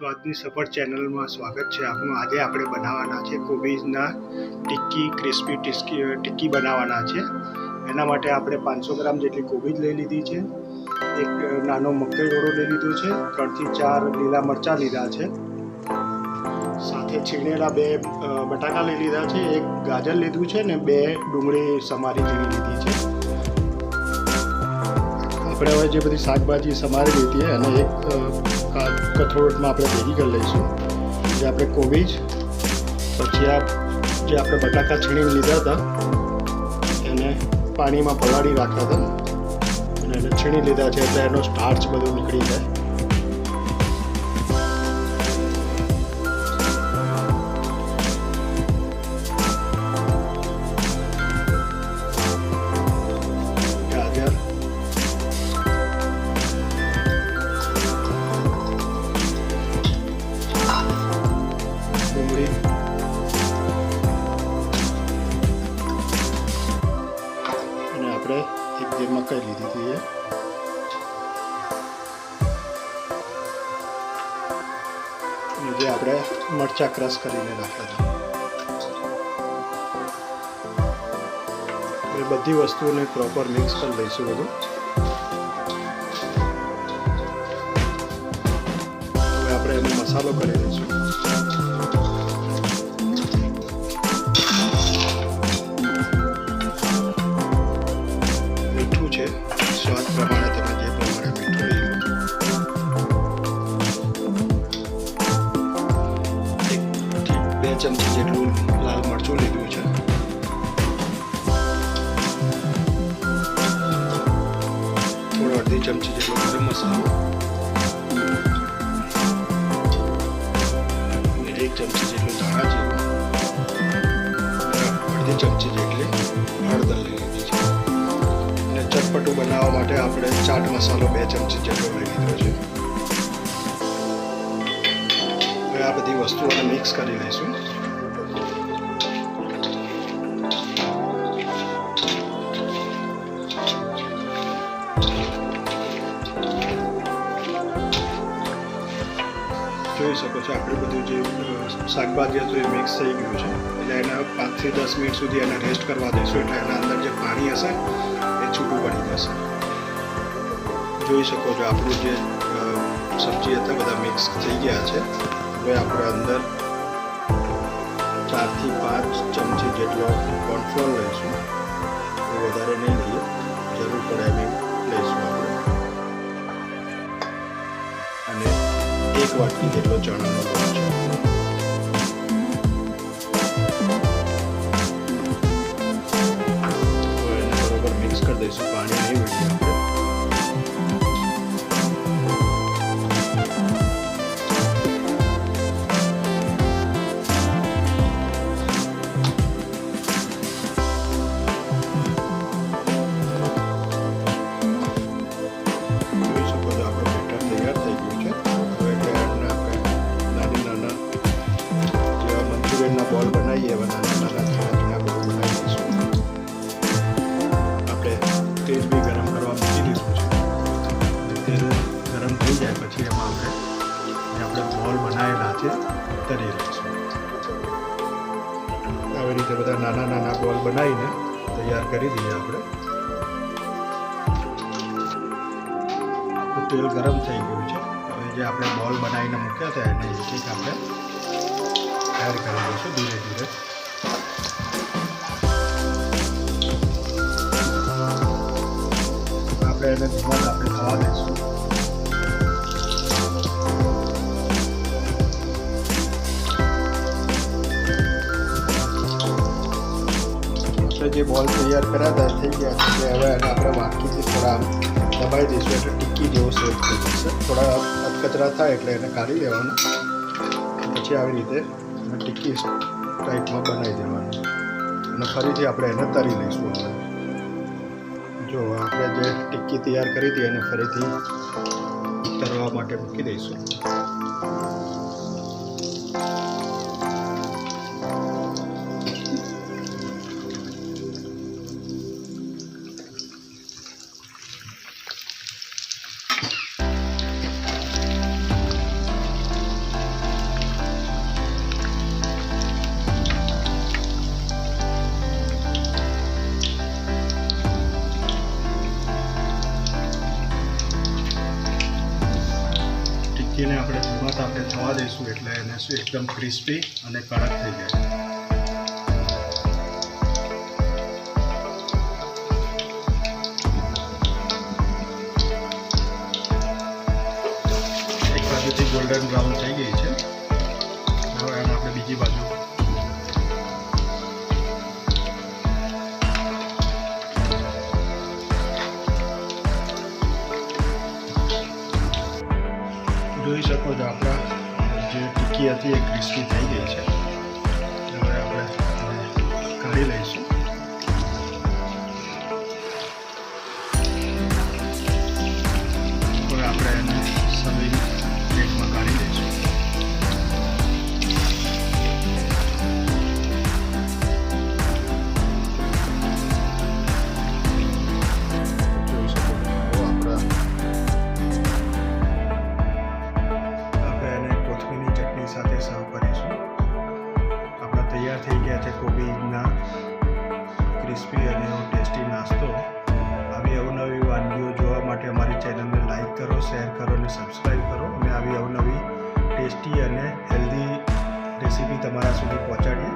સ્વાદની સફળ ચેનલમાં સ્વાગત છે. આપનું આજે આપણે બનાવવાના છે કોબીજના ટિક્કી, ક્રિસ્પી ટિસ્કી ટિક્કી બનાવવાના છે. એના માટે આપણે પાંચસો ગ્રામ જેટલી કોબીજ લઈ લીધી છે. એક નાનો મકાઈ ઓળો લઈ લીધો છે. ત્રણથી ચાર લીલા મરચાં લીધા છે. સાથે છીણેલા બે બટાકા લઈ લીધા છે. એક ગાજર લીધું છે ને બે ડુંગળી સમારી જેવી લીધી છે. આપણે હવે જે બધી શાકભાજી સમારી લીધી અને એક કથરોટમાં આપણે ભેગી કરી લઈશું. જે આપણે કોબીજ, પછી આ જે આપણે બટાકા છીણીને લીધા હતા, એને પાણીમાં પલાળી રાખ્યા હતા. અને એને છીણી લીધા છે એટલે એનો સ્ટાર્ચ બધું નીકળી જાય. અને આપણે એક જે મકાઈ લીધી હતી એ? અને જે આપણે મરચા ક્રશ કરીને રાખ્યા હતા. એ બધી વસ્તુઓને પ્રોપર મિક્સ કરી લઈશું બધું હવે આપણે એનો મસાલો કરી લઈશું. મીઠું છે. સ્વાદ પ્રમાણે તમે જે પ્રમાણે મીઠું લઈ લો. એકથી બે ચમચી જેટલું લાલ મરચું લીધું છે. થોડો અડધી ચમચી જેટલો ગરમ મસાલો. અને એક ચમચી જેટલું ધાણા જીરું. માટે આપણે ચાટ મસાલો બે ચમચી જેટલો લઈ લીધો છે. હવે આ બધી વસ્તુઓને મિક્સ કરી લઈશું. જોઈ શકો છો આપણે બધું જે શાકભાજી હતું એ મિક્સ થઈ ગયું છે. એટલે એને પાંચથી દસ મિનિટ સુધી એને રેસ્ટ કરવા દઈશું. એટલે એના અંદર જે પાણી હશે એ છૂટું પડી જશે. જોઈ શકો છો. આપણું જે સબ્જી હતા, બધા મિક્સ થઈ ગયા છે. હવે આપણે અંદર ચારથી પાંચ ચમચી જેટલો કોર્નફ્લોર લઈશું. વધારે નહીં લઈએ. જરૂર પડે એમ લઈશું આપણે. અને એક વાટકી જેટલો ચણાનો મિક્સ કરી દઈશું. પાણી નહીં પછી એમાં આપણે જે આપણે બોલ બનાવેલા છે તરી લઈશું આવી રીતે બધા નાના નાના બોલ બનાવીને તૈયાર કરી દઈએ આપણે તેલ ગરમ થઈ ગયું છે હવે જે આપણે બોલ બનાવીને મૂક્યા હતા એને એક એક આપણે તૈયાર કરી દઈશું ધીરે ધીરે આપણે એને ધીમા આપણે થવા દઈશું આપણે જે બોલ તૈયાર કર્યા હતા, થઈ ગયા છે. હવે એને આપણે વાટકીથી થોડા દબાઈ દઈશું, એટલે ટીકી જેવો સેટ થઈ જશે. થોડા કચરા થાય એટલે એને કાઢી લેવાનું. પછી આવી રીતે એને ટિક્કી ટાઈપમાં બનાવી દેવાનું. અને ફરીથી આપણે એને તરી લઈશું હવે. જો આપણે જે ટીકી તૈયાર કરી હતી, એને ફરીથી તરવા માટે મૂકી દઈશું. ધીમા તાપે થવા દઈશું એટલે એને શું એકદમ ક્રિસ્પી અને કડક થઈ જાય. એક બાજુથી ગોલ્ડન બ્રાઉન થઈ ગઈ છે. હવે એને આપણે બીજી બાજુ ટિક્કી હતી એ ક્રિસ્પી થઈ ગઈ છે. તમારા સુધી પહોંચાડીએ.